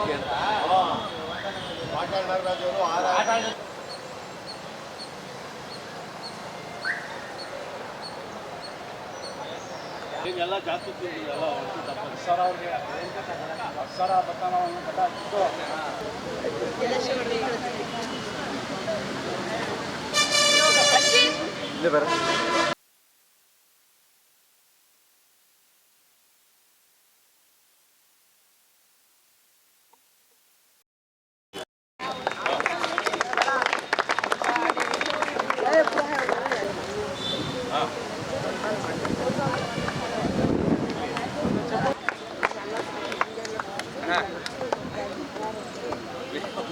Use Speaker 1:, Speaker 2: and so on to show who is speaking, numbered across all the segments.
Speaker 1: ಅದಕ್ಕೆ ಅಂತ.
Speaker 2: ಈಗೆಲ್ಲ ಜಾಸ್ತಿ ತಿಂದಿದ್ದಲ್ಲ ಸರ್ ಅವ್ರಿಗೆ ಸರ ಬತ್ತಾನ ಕಟ ಹಾಕಿದ್ದು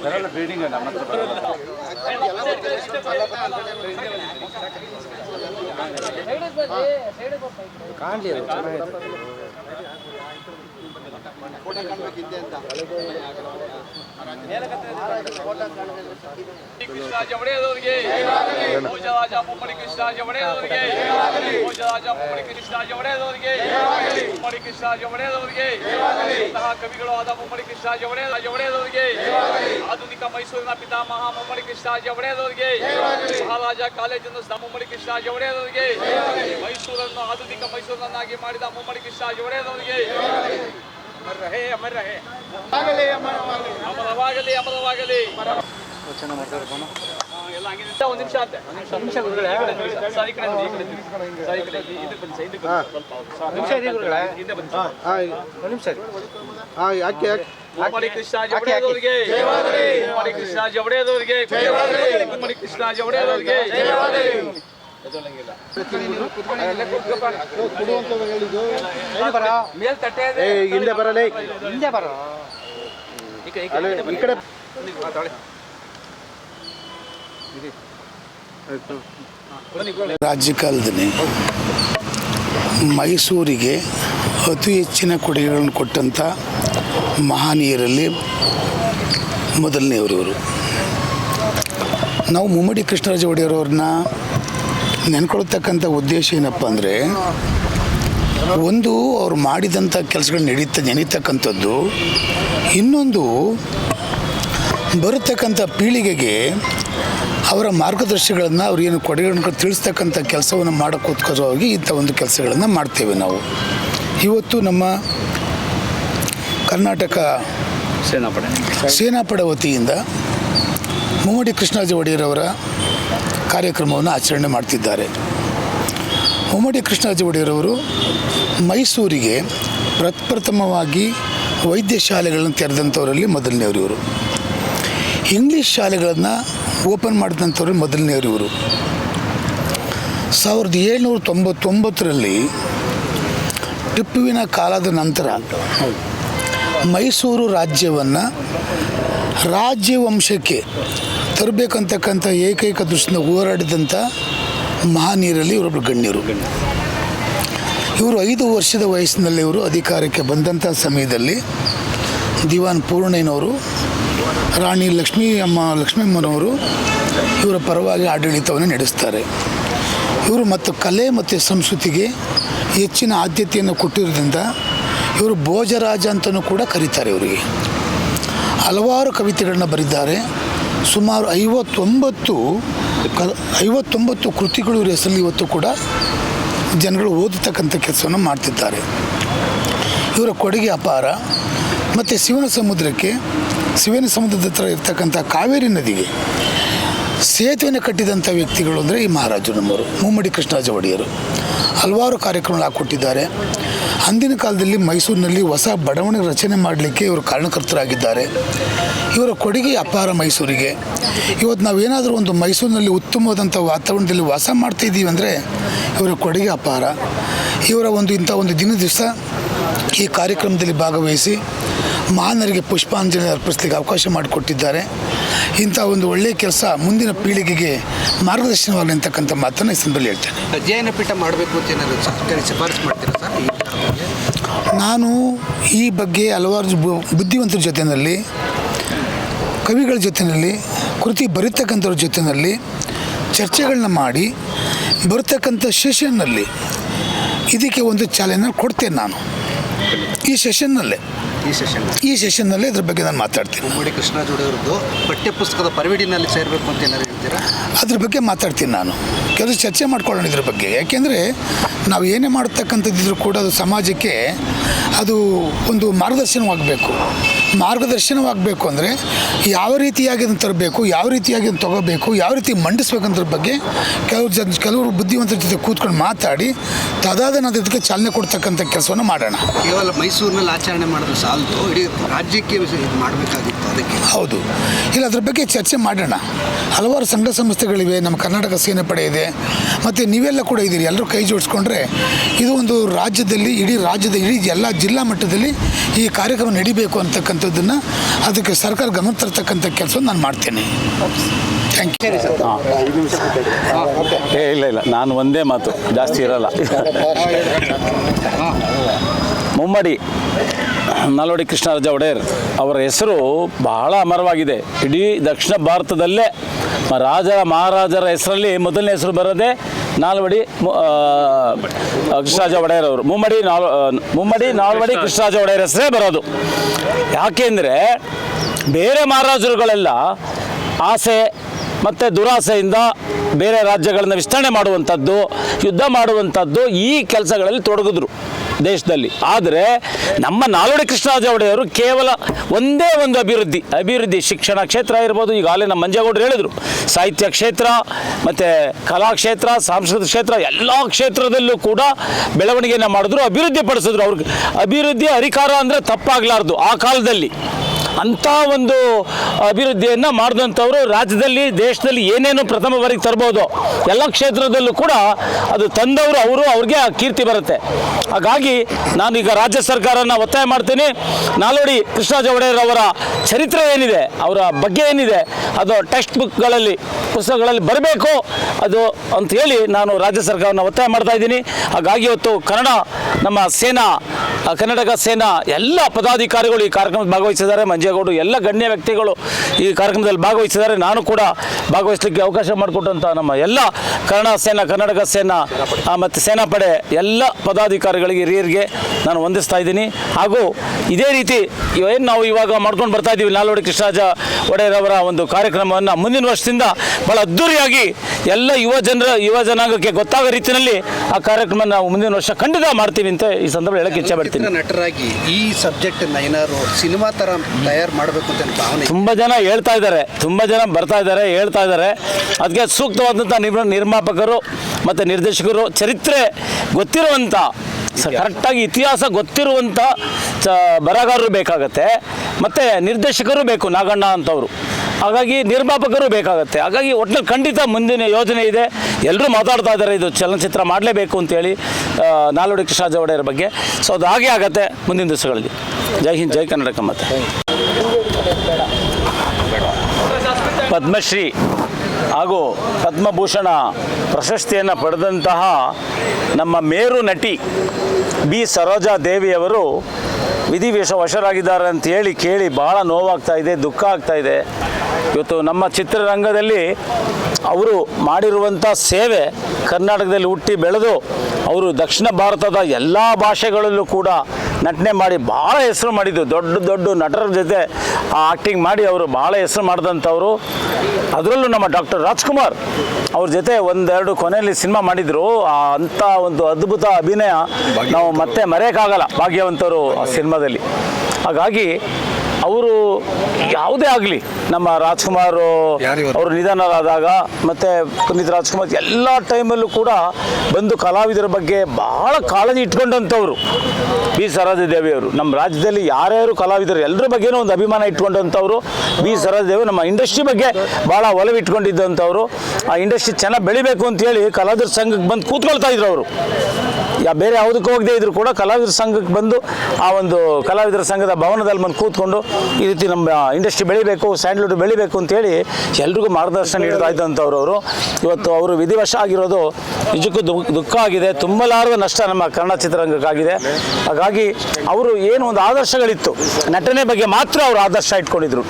Speaker 2: ಬರಲ್ಲ ಬ್ರೀಡಿಂಗ್ ನಮ್ಮ ಹತ್ರ ಬರಲ್ಲ
Speaker 3: ಕಾಣಲಿ ಅದು ಚೆನ್ನಾಗಿದೆ.
Speaker 1: ಕೃಷ್ಣರಾಜ ಒಡೆಯದವರಿಗೆ ಭೋಜರಾಜ ಮುಮ್ಮಡಿ ಕೃಷ್ಣರಾಜ ಒಡೆಯದವರಿಗೆ. ಭೋಜರಾಜ ಮುಮ್ಮಡಿ ಕೃಷ್ಣರಾಜ ಒಡೆಯದವರಿಗೆ ಮುಮ್ಮಡಿ ಕೃಷ್ಣರಾಜ ಒಡೆಯದವರಿಗೆ ಇಂತಹ ಕವಿಗಳು ಆದ ಮುಮ್ಮಡಿ ಕೃಷ್ಣರಾಜ ಒಡೆಯರಾಜ ಒಡೆಯದವರಿಗೆ ಆಧುನಿಕ ಮೈಸೂರಿನ ಪಿತಾಮಹ ಮುಮ್ಮಡಿ ಕೃಷ್ಣರಾಜ ಒಡೆಯದವರಿಗೆ ಮಹಾರಾಜ ಕಾಲೇಜನ್ನು ಮುಮ್ಮಡಿ ಕೃಷ್ಣರಾಜ ಒಡೆಯದವರಿಗೆ ಮೈಸೂರನ್ನು ಆಧುನಿಕ ಮೈಸೂರನ್ನಾಗಿ ಮಾಡಿದ ಮುಮ್ಮಡಿ ಕೃಷ್ಣರಾಜ ಅಮರವಾಗಲಿ. ಅಮರವಾಗಲಿ
Speaker 3: ಚೆನ್ನಾಗಿ ಮಾತಾಡ್ಕೊಂಡು
Speaker 1: ಎಲ್ಲ ಒಂದು ನಿಮಿಷ ಅಂತೆ ಒಂದು ನಿಮಿಷ ಗುರುಗಳೇ ಸರ್ ಈ ಕಡೆ ನೋಡಿ, ಈ ಕಡೆ ನೋಡಿ. ಸರ್ ಈ ಕಡೆ ಇದಕ್ಕೆ ಬನ್ನಿ ಸರ್ ಸ್ವಲ್ಪ ಹೌದು.
Speaker 3: ನಿಮಿಷ ಇದೆ ಗುರುಗಳೇ.
Speaker 1: ಹಿಂದೆ ಬನ್ನಿ
Speaker 3: ಹಾಂ ಒಂದು ನಿಮಿಷ ಹಾಂ ಯಾಕೆ ಯಾಕೆ?
Speaker 1: ಕೃಷ್ಣ ಜವಡೇದವರಿಗೆ ಮುಮ್ಮಡಿ ಕೃಷ್ಣ ಜವಡೇದವರಿಗೆ ಕೃಷ್ಣ ಜವಡೇದವರಿಗೆ
Speaker 3: ಹಿಂದೆ ಬರಲೇ ಹಿಂದೆ ಬರ.
Speaker 1: ಈ ಕಡೆ-.
Speaker 4: ರಾಜ್ಯ ಕಾಲದಲ್ಲಿ ಮೈಸೂರಿಗೆ ಅತಿ ಹೆಚ್ಚಿನ ಕೊಡುಗೆಗಳನ್ನು ಕೊಟ್ಟಂಥ ಮಹಾನೀಯರಲ್ಲಿ ಮೊದಲನೆಯವರವರು ಇವರು. ನಾವು ಮುಮ್ಮಡಿ ಕೃಷ್ಣರಾಜ ಒಡೆಯರವ್ರನ್ನ ನೆನ್ಕೊಳ್ತಕ್ಕಂಥ ಉದ್ದೇಶ ಏನಪ್ಪ ಅಂದರೆ ಒಂದು ಅವ್ರು ಮಾಡಿದಂಥ ಕೆಲಸಗಳು ನಡೀತ ನೆನೀತಕ್ಕಂಥದ್ದು ಇನ್ನೊಂದು ಬರತಕ್ಕಂಥ ಪೀಳಿಗೆಗೆ ಅವರ ಮಾರ್ಗದರ್ಶಿಗಳನ್ನು ಅವ್ರು ಏನು ಕೊಡುಗೆಗಳನ್ನು ತಿಳಿಸ್ತಕ್ಕಂಥ ಕೆಲಸವನ್ನು ಮಾಡೋಕ್ಕೋಸ್ಕರವಾಗಿ ಇಂಥ ಒಂದು ಕೆಲಸಗಳನ್ನು ಮಾಡ್ತೇವೆ ನಾವು. ಇವತ್ತು ನಮ್ಮ ಕರ್ನಾಟಕ
Speaker 1: ಸೇನಾಪಡೆ.
Speaker 4: ಸೇನಾಪಡೆ ವತಿಯಿಂದ ಮುಮ್ಮಡಿ ಕೃಷ್ಣರಾಜ ಒಡೆಯರವರ ಕಾರ್ಯಕ್ರಮವನ್ನು ಆಚರಣೆ ಮಾಡ್ತಿದ್ದಾರೆ. ಮುಮ್ಮಡಿ ಕೃಷ್ಣರಾಜ ಒಡೆಯರವರು ಮೈಸೂರಿಗೆ ಪ್ರಪ್ರಥಮವಾಗಿ ವೈದ್ಯ ಶಾಲೆಗಳನ್ನು ತೆರೆದಂಥವರಲ್ಲಿ ಮೊದಲನೆಯವರು. ಇವರು ಇಂಗ್ಲೀಷ್ ಶಾಲೆಗಳನ್ನು ಓಪನ್ ಮಾಡಿದಂಥವ್ರು ಮೊದಲನೆಯವರು. ಇವರು ಸಾವಿರದ ಏಳ್ನೂರ ತೊಂಬತ್ತೊಂಬತ್ತರಲ್ಲಿ ಟಿಪ್ಪುವಿನ ಕಾಲದ ನಂತರ ಮೈಸೂರು ರಾಜ್ಯವನ್ನು ರಾಜ್ಯವಂಶಕ್ಕೆ ತರಬೇಕಂತಕ್ಕಂಥ ಏಕೈಕ ದೃಷ್ಟಿಯಿಂದ ಹೋರಾಡಿದಂಥ ಮಹಾನೀರಲ್ಲಿ ಇವರೊಬ್ಬರು ಗಣ್ಯರು. ಇವರು ಐದು ವರ್ಷದ ವಯಸ್ಸಿನಲ್ಲಿ ಇವರು ಅಧಿಕಾರಕ್ಕೆ ಬಂದಂಥ ಸಮಯದಲ್ಲಿ ದಿವಾನ್ ಪೂರ್ಣಯ್ಯನವರು, ರಾಣಿ ಲಕ್ಷ್ಮೀ ಅಮ್ಮ ಲಕ್ಷ್ಮೀಮ್ಮನವರು ಇವರ ಪರವಾಗಿ ಆಡಳಿತವನ್ನು ನಡೆಸ್ತಾರೆ. ಇವರು ಮತ್ತು ಕಲೆ ಮತ್ತು ಸಂಸ್ಕೃತಿಗೆ ಹೆಚ್ಚಿನ ಆದ್ಯತೆಯನ್ನು ಕೊಟ್ಟಿರೋದ್ರಿಂದ ಇವರು ಭೋಜರಾಜ ಅಂತಲೂ ಕೂಡ ಕರೀತಾರೆ ಇವರಿಗೆ. ಹಲವಾರು ಕವಿತೆಗಳನ್ನ ಬರೆದಿದ್ದಾರೆ ಸುಮಾರು ಐವತ್ತೊಂಬತ್ತು ಕ ಐವತ್ತೊಂಬತ್ತು ಕೃತಿಗಳು ಇವ್ರ ಹೆಸರಲ್ಲಿ ಇವತ್ತು ಕೂಡ ಜನಗಳು ಓದತಕ್ಕಂಥ ಕೆಲಸವನ್ನು ಮಾಡ್ತಿದ್ದಾರೆ. ಇವರ ಕೊಡುಗೆ ಅಪಾರ. ಮತ್ತು ಶಿವನ ಸಮುದ್ರಕ್ಕೆ, ಶಿವನ ಸಮುದ್ರದ ಹತ್ರ ಇರ್ತಕ್ಕಂಥ ಕಾವೇರಿ ನದಿಗೆ ಸೇತುವೆಯನ್ನು ಕಟ್ಟಿದಂಥ ವ್ಯಕ್ತಿಗಳು ಅಂದರೆ ಈ ಮಹಾರಾಜರು ನಮ್ಮವರು, ಮುಮ್ಮಡಿ ಕೃಷ್ಣರಾಜ ಒಡೆಯರು. ಹಲವಾರು ಕಾರ್ಯಕ್ರಮಗಳು ಹಾಕ್ಕೊಟ್ಟಿದ್ದಾರೆ. ಅಂದಿನ ಕಾಲದಲ್ಲಿ ಮೈಸೂರಿನಲ್ಲಿ ಹೊಸ ಬಡಾವಣೆ ರಚನೆ ಮಾಡಲಿಕ್ಕೆ ಇವರು ಕಾರಣಕರ್ತರಾಗಿದ್ದಾರೆ. ಇವರ ಕೊಡುಗೆ ಅಪಾರ ಮೈಸೂರಿಗೆ. ಇವತ್ತು ನಾವೇನಾದರೂ ಒಂದು ಮೈಸೂರಿನಲ್ಲಿ ಉತ್ತಮವಾದಂಥ ವಾತಾವರಣದಲ್ಲಿ ವಾಸ ಮಾಡ್ತಾಯಿದ್ದೀವಿ ಅಂದರೆ ಇವರ ಕೊಡುಗೆ ಅಪಾರ. ಇವರ ಒಂದು ಇಂಥ ಒಂದು ದಿನ ದಿವಸ ಈ ಕಾರ್ಯಕ್ರಮದಲ್ಲಿ ಭಾಗವಹಿಸಿ ಮಹಾನರಿಗೆ ಪುಷ್ಪಾಂಜಲಿ ಅರ್ಪಿಸಲಿಕ್ಕೆ ಅವಕಾಶ ಮಾಡಿಕೊಟ್ಟಿದ್ದಾರೆ. ಇಂಥ ಒಂದು ಒಳ್ಳೆಯ ಕೆಲಸ ಮುಂದಿನ ಪೀಳಿಗೆಗೆ ಮಾರ್ಗದರ್ಶನವಾಗಲಿ ಅಂತಕ್ಕಂಥ ಮಾತನ್ನು ಈ ಸಂದರ್ಭದಲ್ಲಿ ಹೇಳ್ತೇನೆ.
Speaker 3: ಅಧ್ಯಯನ ಪೀಠ ಮಾಡಬೇಕು ಅಂತ ಏನಾದರೂ ಸಹಕರಿಸಿ ಶಿಫಾರಸು ಮಾಡ್ತೀರಾ ಸರ್?
Speaker 4: ನಾನು ಈ ಬಗ್ಗೆ ಹಲವಾರು ಬುದ್ಧಿವಂತರ ಜೊತೆಯಲ್ಲಿ ಕವಿಗಳ ಜೊತೆಯಲ್ಲಿ ಕೃತಿ ಬರೀತಕ್ಕಂಥವ್ರ ಜೊತೆಯಲ್ಲಿ ಚರ್ಚೆಗಳನ್ನ ಮಾಡಿ ಬರ್ತಕ್ಕಂಥ ಸೆಷನ್ನಲ್ಲಿ ಇದಕ್ಕೆ ಒಂದು ಚಾಲನೆ ಕೊಡ್ತೇನೆ ನಾನು. ಈ ಸೆಷನ್ನಲ್ಲೇ
Speaker 3: ಈ ಸೆಷನ್
Speaker 4: ಈ ಸೆಷನ್ನಲ್ಲಿ ಇದ್ರ ಬಗ್ಗೆ ನಾನು ಮಾತಾಡ್ತೀನಿ.
Speaker 3: ಮುಮ್ಮಡಿ ಕೃಷ್ಣ ಅವರದ್ದು ಪಠ್ಯಪುಸ್ತಕದ ಪರಿವಿಡಿನಲ್ಲಿ ಸೇರಬೇಕು ಅಂತ ಏನಾದ್ರು ಹೇಳ್ತೀರಾ?
Speaker 4: ಅದ್ರ ಬಗ್ಗೆ ಮಾತಾಡ್ತೀನಿ ನಾನು. ಕೆಲವು ಚರ್ಚೆ ಮಾಡ್ಕೊಳ್ಳೋಣ ಇದ್ರ ಬಗ್ಗೆ. ಯಾಕೆಂದರೆ ನಾವು ಏನೇ ಮಾಡ್ತಕ್ಕಂಥದ್ದಿದ್ರು ಕೂಡ ಅದು ಸಮಾಜಕ್ಕೆ ಅದು ಒಂದು ಮಾರ್ಗದರ್ಶನವಾಗಬೇಕು. ಮಾರ್ಗದರ್ಶನವಾಗಬೇಕು ಅಂದರೆ ಯಾವ ರೀತಿಯಾಗಿ ಅದನ್ನು ತರಬೇಕು, ಯಾವ ರೀತಿಯಾಗಿ ಅದನ್ನು ತಗೋಬೇಕು, ಯಾವ ರೀತಿ ಮಂಡಿಸ್ಬೇಕಂದ್ರ ಬಗ್ಗೆ ಕೆಲವು ಜನ, ಕೆಲವರು ಬುದ್ಧಿವಂತರ ಜೊತೆ ಕೂತ್ಕೊಂಡು ಮಾತಾಡಿ, ತದಾದ ಅದಕ್ಕೆ ಚಾಲನೆ ಕೊಡ್ತಕ್ಕಂಥ ಕೆಲಸವನ್ನು ಮಾಡೋಣ.
Speaker 3: ಕೇವಲ ಮೈಸೂರಿನಲ್ಲಿ ಆಚರಣೆ ಮಾಡಿದ್ರೆ ಸಾಲದು, ಇಡೀ ರಾಜ್ಯಕ್ಕೆ ಮಾಡಬೇಕಾಗಿತ್ತು. ಅದಕ್ಕೆ
Speaker 4: ಹೌದು. ಇಲ್ಲ ಅದ್ರ ಬಗ್ಗೆ ಚರ್ಚೆ ಮಾಡೋಣ. ಹಲವಾರು ಸಂಘ ಸಂಸ್ಥೆಗಳಿವೆ ನಮ್ಮ ಕರ್ನಾಟಕ ಸೇನೆ ಪಡೆ ಇದೆ. ಮತ್ತು ನೀವೆಲ್ಲ ಕೂಡ ಇದ್ದೀರಿ ಎಲ್ಲರೂ ಕೈ ಜೋಡಿಸ್ಕೊಂಡ್ರೆ ಇದು ಒಂದು ರಾಜ್ಯದಲ್ಲಿ ಇಡೀ ರಾಜ್ಯದ ಇಡೀ ಎಲ್ಲ ಜಿಲ್ಲಾ ಮಟ್ಟದಲ್ಲಿ ಈ ಕಾರ್ಯಕ್ರಮ ನಡಿಬೇಕು ಅಂತಕ್ಕಂಥದ್ದನ್ನು ಅದಕ್ಕೆ ಸರ್ಕಾರ ಗಮನ ತರ್ತಕ್ಕಂಥ ಕೆಲಸ ನಾನು ಮಾಡ್ತೇನೆ. ಥ್ಯಾಂಕ್ ಯು
Speaker 2: ಏ ಇಲ್ಲ ಇಲ್ಲ. ನಾನು ಒಂದೇ ಮಾತು. ಜಾಸ್ತಿ ಇರಲ್ಲ. ಮುಮ್ಮಡಿ ನಾಲ್ವಡಿ ಕೃಷ್ಣರಾಜ ಒಡೆಯರ್ ಅವರ ಹೆಸರು ಬಹಳ ಅಮರವಾಗಿದೆ. ಇಡೀ ದಕ್ಷಿಣ ಭಾರತದಲ್ಲೇ ರಾಜರ ರಾಜ ಮಹಾರಾಜರ ಹೆಸರಲ್ಲಿ ಮೊದಲನೇ ಹೆಸರು ಬರೋದೇ ನಾಲ್ವಡಿ ಕೃಷ್ಣರಾಜ ಒಡೆಯರ್ ಅವರು. ಮುಮ್ಮಡಿ ನಾಲ್ ಮುಮ್ಮಡಿ ನಾಲ್ವಡಿ ಕೃಷ್ಣರಾಜ ಒಡೆಯರ್ ಹೆಸರೇ ಬರೋದು. ಯಾಕೆಂದರೆ ಬೇರೆ ಮಹಾರಾಜರುಗಳೆಲ್ಲ ಆಸೆ ಮತ್ತು ದುರಾಸೆಯಿಂದ ಬೇರೆ ರಾಜ್ಯಗಳನ್ನು ವಿಸ್ತರಣೆ ಮಾಡುವಂಥದ್ದು, ಯುದ್ಧ ಮಾಡುವಂಥದ್ದು ಈ ಕೆಲಸಗಳಲ್ಲಿ ತೊಡಗಿದ್ರು ದೇಶದಲ್ಲಿ. ಆದರೆ ನಮ್ಮ ನಾಲ್ವಡಿ ಕೃಷ್ಣರಾಜ ಕೇವಲ ಒಂದೇ ಒಂದು ಅಭಿವೃದ್ಧಿ ಅಭಿವೃದ್ಧಿ ಶಿಕ್ಷಣ ಕ್ಷೇತ್ರ ಇರ್ಬೋದು. ಈಗಾಗಲೇ ನಮ್ಮ ಮಂಜೇಗೌಡರು ಹೇಳಿದರು, ಸಾಹಿತ್ಯ ಕ್ಷೇತ್ರ, ಮತ್ತು ಕಲಾ ಕ್ಷೇತ್ರ, ಸಾಂಸ್ಕೃತಿಕ ಕ್ಷೇತ್ರ, ಎಲ್ಲ ಕ್ಷೇತ್ರದಲ್ಲೂ ಕೂಡ ಬೆಳವಣಿಗೆಯನ್ನು ಮಾಡಿದ್ರು ಅಭಿವೃದ್ಧಿ ಪಡಿಸಿದ್ರು ಅವ್ರಿಗೆ ಅಭಿವೃದ್ಧಿ ಅಧಿಕಾರ ಅಂದರೆ ತಪ್ಪಾಗಲಾರ್ದು ಆ ಕಾಲದಲ್ಲಿ. ಅಂಥ ಒಂದು ಅಭಿವೃದ್ಧಿಯನ್ನು ಮಾಡಿದಂಥವ್ರು ರಾಜ್ಯದಲ್ಲಿ, ದೇಶದಲ್ಲಿ ಏನೇನು ಪ್ರಥಮ ಬಾರಿಗೆ ತರ್ಬೋದು. ಎಲ್ಲ ಕ್ಷೇತ್ರದಲ್ಲೂ ಕೂಡ ಅದು ತಂದವರು, ಅವರು ಅವ್ರಿಗೆ ಕೀರ್ತಿ ಬರುತ್ತೆ. ಹಾಗಾಗಿ ನಾನೀಗ ರಾಜ್ಯ ಸರ್ಕಾರನ ಒತ್ತಾಯ ಮಾಡ್ತೀನಿ. ನಾಲ್ವಡಿ ಕೃಷ್ಣರಾಜ ಒಡೆಯರ್ ಅವರ ಚರಿತ್ರೆ ಏನಿದೆ, ಅವರ ಬಗ್ಗೆ ಏನಿದೆ, ಅದು ಟೆಕ್ಸ್ಟ್ ಬುಕ್ಗಳಲ್ಲಿ, ಪುಸ್ತಕಗಳಲ್ಲಿ ಬರಬೇಕು ಅದು ಅಂತ ಹೇಳಿ ನಾನು ರಾಜ್ಯ ಸರ್ಕಾರನ ಒತ್ತಾಯ ಮಾಡ್ತಾ ಇದ್ದೀನಿ. ಹಾಗಾಗಿ ಇವತ್ತು ಕನ್ನಡ, ನಮ್ಮ ಸೇನಾ, ಕರ್ನಾಟಕ ಸೇನಾ ಎಲ್ಲ ಪದಾಧಿಕಾರಿಗಳು ಈ ಕಾರ್ಯಕ್ರಮದಲ್ಲಿ ಭಾಗವಹಿಸಿದ್ದಾರೆ. ಮಂಜೇಗೌಡರು ಎಲ್ಲ ಗಣ್ಯ ವ್ಯಕ್ತಿಗಳು ಈ ಕಾರ್ಯಕ್ರಮದಲ್ಲಿ ಭಾಗವಹಿಸಿದ್ದಾರೆ. ನಾನು ಕೂಡ ಭಾಗವಹಿಸಲಿಕ್ಕೆ ಅವಕಾಶ ಮಾಡಿಕೊಟ್ಟಂತ ನಮ್ಮ ಎಲ್ಲ ಕನ್ನಡ ಸೇನಾ, ಕರ್ನಾಟಕ ಸೇನಾ ಮತ್ತು ಸೇನಾಪಡೆ ಎಲ್ಲ ಪದಾಧಿಕಾರಿಗಳಿಗೆ, ಹಿರಿಯರಿಗೆ ನಾನು ವಂದಿಸ್ತಾ ಇದ್ದೀನಿ. ಹಾಗೂ ಇದೇ ರೀತಿ ಏನು ನಾವು ಇವಾಗ ಮಾಡ್ಕೊಂಡು ಬರ್ತಾ ಇದ್ದೀವಿ ನಾಲ್ವಡಿ ಕೃಷ್ಣರಾಜ ಒಡೆಯರ್ ಅವರ ಒಂದು ಕಾರ್ಯಕ್ರಮವನ್ನು ಮುಂದಿನ ವರ್ಷದಿಂದ ಭಾಳ ಅದ್ದೂರಿಯಾಗಿ ಎಲ್ಲ ಯುವ ಜನರ, ಯುವ ಜನಾಂಗಕ್ಕೆ ಗೊತ್ತಾಗೋ ರೀತಿಯಲ್ಲಿ ಆ ಕಾರ್ಯಕ್ರಮ ನಾವು ಮುಂದಿನ ವರ್ಷ ಖಂಡಿತ ಮಾಡ್ತೀವಿ ಅಂತ ಈ ಸಂದರ್ಭ ಹೇಳಕ್ಕೆ ಇಚ್ಛೆ ಪಡ್ತೀನಿ.
Speaker 3: ನಟರಾಗಿ ಈ ಸಬ್ಜೆಕ್ಟ್ ಏನಾದ್ರು ಸಿನಿಮಾ ಥರ ತಯಾರು ಮಾಡಬೇಕು ಅಂತ ಭಾವನೆ
Speaker 2: ತುಂಬ ಜನ ಹೇಳ್ತಾ ಇದ್ದಾರೆ, ತುಂಬ ಜನ ಬರ್ತಾ ಇದ್ದಾರೆ, ಹೇಳ್ತಾ ಇದ್ದಾರೆ. ಅದಕ್ಕೆ ಸೂಕ್ತವಾದಂಥ ನಿರ್ಮ ನಿರ್ಮಾಪಕರು ಮತ್ತು ನಿರ್ದೇಶಕರು ಚರಿತ್ರೆ ಗೊತ್ತಿರುವಂಥ ಕರೆಕ್ಟಾಗಿ ಇತಿಹಾಸ ಗೊತ್ತಿರುವಂಥ ಚ ಬರಹಗಾರರು ಬೇಕಾಗತ್ತೆ. ಮತ್ತು ನಿರ್ದೇಶಕರು ಬೇಕು ನಾಗಣ್ಣ ಅಂತವರು. ಹಾಗಾಗಿ ನಿರ್ಮಾಪಕರು ಬೇಕಾಗುತ್ತೆ. ಹಾಗಾಗಿ ಒಟ್ಟಿನಲ್ಲಿ ಖಂಡಿತ ಮುಂದಿನ ಯೋಜನೆ ಇದೆ. ಎಲ್ಲರೂ ಮಾತಾಡ್ತಾ ಇದ್ದಾರೆ, ಇದು ಚಲನಚಿತ್ರ ಮಾಡಲೇಬೇಕು ಅಂತೇಳಿ ನಾಲ್ವಡಿ ಕೃಷ್ಣ ಒಡೆಯರ್ ಬಗ್ಗೆ. ಸೊ ಅದು ಹಾಗೆ ಆಗತ್ತೆ ಮುಂದಿನ ದಿವಸಗಳಲ್ಲಿ. ಜೈ ಹಿಂದ್, ಜೈ ಕನ್ನಡಕ ಮತ್ತೆ. ಪದ್ಮಶ್ರೀ ಹಾಗೂ ಪದ್ಮಭೂಷಣ ಪ್ರಶಸ್ತಿಯನ್ನು ಪಡೆದಂತಹ ನಮ್ಮ ಮೇರು ನಟಿ ಬಿ. ಸರೋಜಾ ದೇವಿಯವರು ವಿಧಿವೇಷ ವಶರಾಗಿದ್ದಾರೆ ಅಂತ ಹೇಳಿ ಕೇಳಿ ಭಾಳ ನೋವಾಗ್ತಾ ಇದೆ, ದುಃಖ ಆಗ್ತಾ ಇದೆ. ಇವತ್ತು ನಮ್ಮ ಚಿತ್ರರಂಗದಲ್ಲಿ ಅವರು ಮಾಡಿರುವಂಥ ಸೇವೆ ಕರ್ನಾಟಕದಲ್ಲಿ ಹುಟ್ಟಿ ಬೆಳೆದು ಅವರು ದಕ್ಷಿಣ ಭಾರತದ ಎಲ್ಲ ಭಾಷೆಗಳಲ್ಲೂ ಕೂಡ ನಟನೆ ಮಾಡಿ ಭಾಳ ಹೆಸರು ಮಾಡಿದ್ದು. ದೊಡ್ಡ ದೊಡ್ಡ ನಟರ ಜೊತೆ ಆ್ಯಕ್ಟಿಂಗ್ ಮಾಡಿ ಅವರು ಭಾಳ ಹೆಸರು ಮಾಡಿದಂಥವ್ರು. ಅದರಲ್ಲೂ ನಮ್ಮ ಡಾಕ್ಟರ್ ರಾಜ್ಕುಮಾರ್ ಅವ್ರ ಜೊತೆ ಒಂದೆರಡು ಕೊನೆಯಲ್ಲಿ ಸಿನಿಮಾ ಮಾಡಿದರು. ಅಂಥ ಒಂದು ಅದ್ಭುತ ಅಭಿನಯ ನಾವು ಮತ್ತೆ ಮರೆಯೋಕ್ಕಾಗಲ್ಲ. ಭಾಗ್ಯವಂತರು ಆ ಸಿನಿಮಾದಲ್ಲಿ. ಹಾಗಾಗಿ ಅವರು ಯಾವುದೇ ಆಗಲಿ ನಮ್ಮ ರಾಜ್ಕುಮಾರ್ ಅವರು ನಿಧನರಾದಾಗ ಮತ್ತು ಪುನೀತ್ ರಾಜ್ಕುಮಾರ್ ಎಲ್ಲ ಟೈಮಲ್ಲೂ ಕೂಡ ಬಂದು ಕಲಾವಿದರ ಬಗ್ಗೆ ಬಹಳ ಕಾಳಜಿ ಇಟ್ಕೊಂಡಂಥವ್ರು. ಬಿ ಸರೋಜದೇವಿ ಅವರು. ನಮ್ಮ ರಾಜ್ಯದಲ್ಲಿ ಯಾರ್ಯಾರು ಕಲಾವಿದರು ಎಲ್ಲರ ಬಗ್ಗೆನೂ ಒಂದು ಅಭಿಮಾನ ಇಟ್ಕೊಂಡಂಥವ್ರು. ಬಿ ಸರೋಜದೇವಿ ನಮ್ಮ ಇಂಡಸ್ಟ್ರಿ ಬಗ್ಗೆ ಭಾಳ ಒಲವು ಇಟ್ಕೊಂಡಿದ್ದಂಥವ್ರು ಆ ಇಂಡಸ್ಟ್ರಿ ಚೆನ್ನಾಗಿ ಬೆಳಿಬೇಕು ಅಂತೇಳಿ ಕಲಾವಿದರ ಸಂಘಕ್ಕೆ ಬಂದು ಕೂತ್ಕೊಳ್ತಾ ಇದ್ರು ಅವರು. ಯಾ ಬೇರೆ ಯಾವುದಕ್ಕೆ ಹೋಗದೇ ಇದ್ರು ಕೂಡ ಕಲಾವಿದರ ಸಂಘಕ್ಕೆ ಬಂದು ಆ ಒಂದು ಕಲಾವಿದರ ಸಂಘದ ಭವನದಲ್ಲಿ ಬಂದು ಕೂತ್ಕೊಂಡು ಈ ರೀತಿ ನಮ್ಮ ಇಂಡಸ್ಟ್ರಿ ಬೆಳಿಬೇಕು ಸ್ಯಾಂಡ್ಲ್ವುಡ್ ಬೆಳಿಬೇಕು ಅಂತೇಳಿ ಎಲ್ರಿಗೂ ಮಾರ್ಗದರ್ಶನ ನೀಡ್ತಾ ಇದ್ದಂಥವ್ರು ಅವರು. ಇವತ್ತು ಅವರು ವಿಧಿವಶ ಆಗಿರೋದು ನಿಜಕ್ಕೂ ದುಃಖ ಆಗಿದೆ, ತುಂಬಲಾರದ ನಷ್ಟ ನಮ್ಮ ಕನ್ನಡ ಚಿತ್ರರಂಗಕ್ಕಾಗಿದೆ. ಹಾಗಾಗಿ ಅವರು ಏನು ಒಂದು ಆದರ್ಶಗಳಿತ್ತು, ನಟನೆ ಬಗ್ಗೆ ಮಾತ್ರ ಅವರು ಆದರ್ಶ ಇಟ್ಕೊಂಡಿದ್ರು.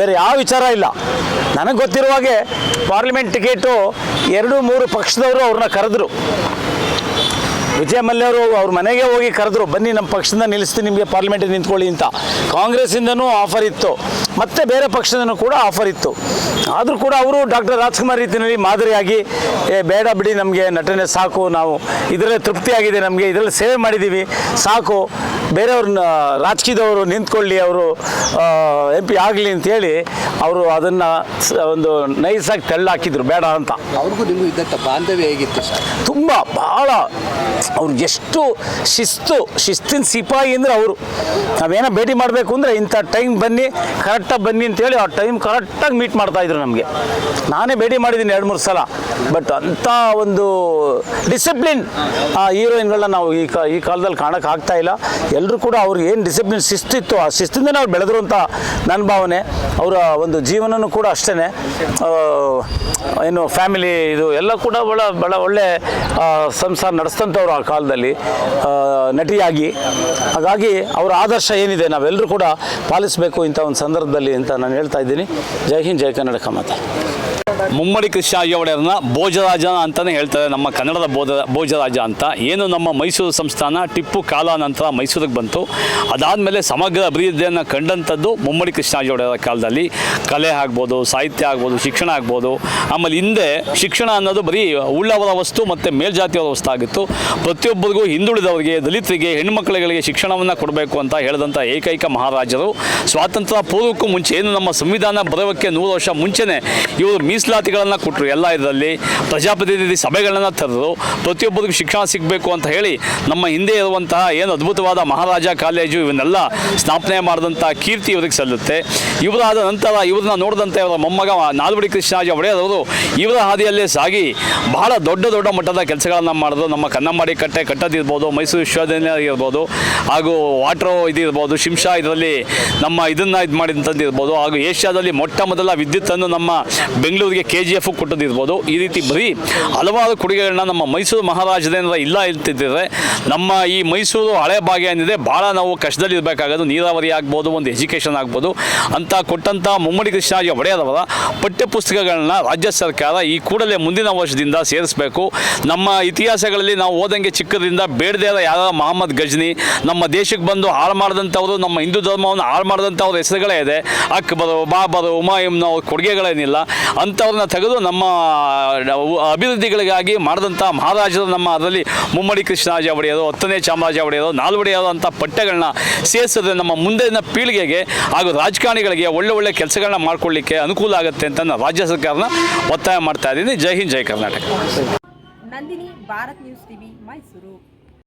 Speaker 2: ಬೇರೆ ಯಾವ ವಿಚಾರ ಇಲ್ಲ. ನನಗೆ ಗೊತ್ತಿರುವ ಹಾಗೆ ಪಾರ್ಲಿಮೆಂಟ್ ಟಿಕೆಟು ಎರಡು, ಮೂರು ಪಕ್ಷದವರು ಅವ್ರನ್ನ ಕರೆದ್ರು. ವಿಜಯ ಮಲ್ಯವರು ಅವ್ರ ಮನೆಗೆ ಹೋಗಿ ಕರೆದ್ರು, ಬನ್ನಿ ನಮ್ಮ ಪಕ್ಷದಿಂದ ನಿಲ್ಲಿಸ್ತೀನಿ, ನಿಮಗೆ ಪಾರ್ಲಿಮೆಂಟಿಗೆ ನಿಂತ್ಕೊಳ್ಳಿ ಅಂತ. ಕಾಂಗ್ರೆಸ್ಸಿಂದನೂ ಆಫರ್ ಇತ್ತು. ಮತ್ತು ಬೇರೆ ಪಕ್ಷದಲ್ಲೂ ಕೂಡ ಆಫರ್ ಇತ್ತು. ಆದರೂ ಕೂಡ ಅವರು ಡಾಕ್ಟರ್ ರಾಜ್ಕುಮಾರ್ ರೀತಿಯಲ್ಲಿ ಮಾದರಿಯಾಗಿ ಏ ಬೇಡ ಬಿಡಿ ನಮಗೆ ನಟನೆ ಸಾಕು ನಾವು ಇದರಲ್ಲೇ ತೃಪ್ತಿಯಾಗಿದೆ ನಮಗೆ ಇದರಲ್ಲಿ ಸೇವೆ ಮಾಡಿದ್ದೀವಿ ಸಾಕು. ಬೇರೆಯವ್ರನ್ನ ರಾಜಕೀಯದವರು ನಿಂತ್ಕೊಳ್ಳಿ ಅವರು ಎಂ ಪಿ ಆಗಲಿ ಅಂತೇಳಿ ಅವರು ಅದನ್ನು ಒಂದು ನೈಸಾಗಿ ತೆಳ್ಳಾಕಿದ್ರು ಬೇಡ ಅಂತ.
Speaker 3: ಅವ್ರಿಗೂ ನಿಮಗೂ ಇದ್ದಂಥ ಬಾಂಧವ್ಯ ಹೇಗಿತ್ತು ಸರ್?
Speaker 2: ತುಂಬ ಭಾಳ ಅವ್ರು ಎಷ್ಟು ಶಿಸ್ತು ಶಿಸ್ತಿನ ಸಿಪಾಯಿ ಅಂದರೆ ಅವರು. ನಾವೇನೋ ಭೇಟಿ ಮಾಡಬೇಕು ಅಂದರೆ ಇಂಥ ಟೈಮ್ ಬನ್ನಿ ಕರೆಕ್ಟಾಗಿ ಬನ್ನಿ ಅಂತೇಳಿ ಆ ಟೈಮ್ ಕರೆಕ್ಟಾಗಿ ಮೀಟ್ ಮಾಡ್ತಾಯಿದ್ರು ನಮಗೆ. ನಾನೇ ಭೇಟಿ ಮಾಡಿದ್ದೀನಿ ಎರಡು, ಮೂರು ಸಲ. ಬಟ್ ಅಂಥ ಒಂದು ಡಿಸಿಪ್ಲಿನ್ ಆ ಹೀರೋಯಿನ್ಗಳನ್ನ ನಾವು ಈ ಕಾ, ಈ ಕಾಲದಲ್ಲಿ ಕಾಣಕ್ಕೆ ಆಗ್ತಾ ಇಲ್ಲ. ಎಲ್ಲರೂ ಕೂಡ ಅವ್ರಿಗೆ ಏನು ಡಿಸಿಪ್ಲಿನ್ ಶಿಸ್ತಿತ್ತು, ಆ ಶಿಸ್ತಿಂದನೇ ಅವ್ರು ಬೆಳೆದ್ರು ಅಂತ ನನ್ನ ಭಾವನೆ. ಅವರ ಒಂದು ಜೀವನನೂ ಕೂಡ ಅಷ್ಟೇ ಏನು ಫ್ಯಾಮಿಲಿ ಇದು ಎಲ್ಲ ಕೂಡ ಭಾಳ ಭಾಳ ಒಳ್ಳೆ ಸಂಸಾರ ನಡೆಸ್ತಂಥವ್ರು ಆ ಕಾಲದಲ್ಲಿ. ನಟಿಯಾಗಿ. ಹಾಗಾಗಿ ಅವರ ಆದರ್ಶ ಏನಿದೆ ನಾವೆಲ್ಲರೂ ಕೂಡ ಪಾಲಿಸಬೇಕು ಇಂಥ ಒಂದು ಸಂದರ್ಭದಲ್ಲಿ. ಅಂತ ನಾನು ಹೇಳ್ತಾ ಇದ್ದೀನಿ. ಜೈ ಹಿಂದ್ ಜೈ ಕನ್ನಡ ಕಮತ.
Speaker 1: ಮುಮ್ಮಡಿ ಕೃಷ್ಣ ಒಡೆಯರನ್ನ ಭೋಜರಾಜ ಅಂತಲೇ ಹೇಳ್ತಾರೆ. ನಮ್ಮ ಕನ್ನಡದ ಬೋಧ ಭೋಜರಾಜ ಅಂತ. ಏನು ನಮ್ಮ ಮೈಸೂರು ಸಂಸ್ಥಾನ ಟಿಪ್ಪು ಕಾಲ ನಂತರ ಮೈಸೂರಿಗೆ ಬಂತು. ಅದಾದಮೇಲೆ ಸಮಗ್ರ ಅಭಿವೃದ್ಧಿಯನ್ನು ಕಂಡಂಥದ್ದು ಮುಮ್ಮಡಿ ಕೃಷ್ಣ ಒಡೆಯರ ಕಾಲದಲ್ಲಿ. ಕಲೆ ಆಗ್ಬೋದು, ಸಾಹಿತ್ಯ ಆಗ್ಬೋದು, ಶಿಕ್ಷಣ ಆಗ್ಬೋದು. ಆಮೇಲೆ ಹಿಂದೆ ಶಿಕ್ಷಣ ಅನ್ನೋದು ಬರೀ ಉಳ್ಳವರ ವಸ್ತು ಮತ್ತು ಮೇಲ್ಜಾತಿಯವರ ವಸ್ತು ಆಗಿತ್ತು. ಪ್ರತಿಯೊಬ್ಬರಿಗೂ ಹಿಂದುಳಿದವರಿಗೆ, ದಲಿತರಿಗೆ ಹೆಣ್ಮಕ್ಳುಗಳಿಗೆ ಶಿಕ್ಷಣವನ್ನು ಕೊಡಬೇಕು ಅಂತ ಹೇಳಿದಂಥ ಏಕೈಕ ಮಹಾರಾಜರು. ಸ್ವಾತಂತ್ರ್ಯ ಪೂರ್ವಕ್ಕೂ ಮುಂಚೆ ಏನು ನಮ್ಮ ಸಂವಿಧಾನ ಬರೋಕ್ಕೆ ನೂರು ವರ್ಷ ಮುಂಚೆನೇ ಇವರು ಮೀಸಲಾತಿಗಳನ್ನು ಕೊಟ್ಟರು ಎಲ್ಲ ಇದರಲ್ಲಿ ಪ್ರಜಾಪ್ರತಿನಿಧಿ ಸಭೆಗಳನ್ನು ತರರು ಪ್ರತಿಯೊಬ್ಬರಿಗೂ ಶಿಕ್ಷಣ ಸಿಗಬೇಕು ಅಂತ ಹೇಳಿ ನಮ್ಮ ಹಿಂದೆ ಇರುವಂತಹ ಏನು ಅದ್ಭುತವಾದ ಮಹಾರಾಜ ಕಾಲೇಜು ಇವನ್ನೆಲ್ಲ ಸ್ಥಾಪನೆ ಮಾಡಿದಂಥ ಕೀರ್ತಿ ಇವರಿಗೆ ಸಲ್ಲುತ್ತೆ. ಇವರಾದ ನಂತರ ಇವ್ರನ್ನ ನೋಡಿದಂತೆ ಇವರ ಮೊಮ್ಮಗ ನಾಲ್ವಡಿ ಕೃಷ್ಣರಾಜ ಒಡೆಯರವರು ಇವರ ಹಾದಿಯಲ್ಲೇ ಸಾಗಿ ಬಹಳ ದೊಡ್ಡ ದೊಡ್ಡ ಮಟ್ಟದ ಕೆಲಸಗಳನ್ನು ಮಾಡಿದ್ರು. ನಮ್ಮ ಕನ್ನಂಬಾಡಿ ಕಟ್ಟೆ ಕಟ್ಟೋದಿರ್ಬೋದು ಮೈಸೂರು ವಿಶ್ವವಿದ್ಯಾನಿಲಯ ಇರ್ಬೋದು, ಹಾಗೂ ವಾಟರ್ ಇದಿರ್ಬೋದು ಶಿಂಷಾ ಇದರಲ್ಲಿ ನಮ್ಮ ಇದನ್ನು ಇದು ಮಾಡಿದಂಥದ್ದು ಇರ್ಬೋದು, ಹಾಗೂ ಏಷ್ಯಾದಲ್ಲಿ ಮೊಟ್ಟ ಮೊದಲ ವಿದ್ಯುತ್ತನ್ನು ನಮ್ಮ ಬೆಂಗಳೂರಿಗೆ ಕೆ ಜಿ ಎಫ್ ಕೊಟ್ಟದಿರ್ಬೋದು, ಈ ರೀತಿ ಬರೀ ಹಲವಾರು ಕೊಡುಗೆಗಳನ್ನ ನಮ್ಮ ಮೈಸೂರು ಮಹಾರಾಜದಿಂದ ಇಲ್ಲ ಇಲ್ತಿದ್ದರೆ ನಮ್ಮ ಈ ಮೈಸೂರು ಹಳೆ ಭಾಗ ಏನಿದೆ ಭಾಳ ನಾವು ಕಷ್ಟದಲ್ಲಿ ಇರಬೇಕಾಗೋದು ನೀರಾವರಿ ಆಗ್ಬೋದು, ಒಂದು ಎಜುಕೇಷನ್ ಆಗ್ಬೋದು, ಅಂತ ಕೊಟ್ಟಂಥ ಮುಮ್ಮಡಿ ಕೃಷ್ಣಾಜಿ ಒಡೆಯರವರ ಪಠ್ಯಪುಸ್ತಕಗಳನ್ನ ರಾಜ್ಯ ಸರ್ಕಾರ ಈ ಕೂಡಲೇ ಮುಂದಿನ ವರ್ಷದಿಂದ ಸೇರಿಸಬೇಕು. ನಮ್ಮ ಇತಿಹಾಸಗಳಲ್ಲಿ ನಾವು ಓದಂಗೆ ಚಿಕ್ಕದ್ರಿಂದ ಬೇಡದೇ ಇರೋ ಯಾರ ಮಹಮ್ಮದ್ ಗಜ್ನಿ, ನಮ್ಮ ದೇಶಕ್ಕೆ ಬಂದು ಹಾಳು ಮಾಡಿದಂಥವ್ರು, ನಮ್ಮ ಹಿಂದೂ ಧರ್ಮವನ್ನು ಹಾಳು ಮಾಡಿದಂಥವ್ರ ಹೆಸರುಗಳೇ ಇದೆ. ಅಕ್ಬರು, ಬಾಬರು ಹುಮಾಯೂಮ್ನವ್ರ ಕೊಡುಗೆಗಳೇನಿಲ್ಲ ಅಂಥವ್ರನ್ನ ತೆಗೆದು ನಮ್ಮ ಅಭಿವೃದ್ಧಿಗಳಿಗಾಗಿ ಮಾಡಿದಂಥ ಮಹಾರಾಜರು ನಮ್ಮ ಅದರಲ್ಲಿ ಮುಮ್ಮಡಿ ಕೃಷ್ಣರಾಜ ಒಡೆಯರು, ಹತ್ತನೇ ಚಾಮರಾಜ ಒಡೆಯರು ನಾಲ್ವಡೆಯಾದಂಥ ಅಂತ ಪಠ್ಯಗಳನ್ನ ಸೇರಿಸಿದ್ರೆ ನಮ್ಮ ಮುಂದಿನ ಪೀಳಿಗೆಗೆ ಹಾಗೂ ರಾಜಕಾರಣಿಗಳಿಗೆ ಒಳ್ಳೆ ಒಳ್ಳೆ ಕೆಲಸಗಳನ್ನ ಮಾಡಿಕೊಳ್ಳಿಕ್ಕೆ ಅನುಕೂಲ ಆಗುತ್ತೆ ಅಂತ ನಾನು ರಾಜ್ಯ ಸರ್ಕಾರನ ಒತ್ತಾಯ ಮಾಡ್ತಾ ಇದ್ದೀನಿ. ಜೈ ಹಿಂದ್, ಜೈ Karnataka.
Speaker 5: Nandini, Bharat news TV.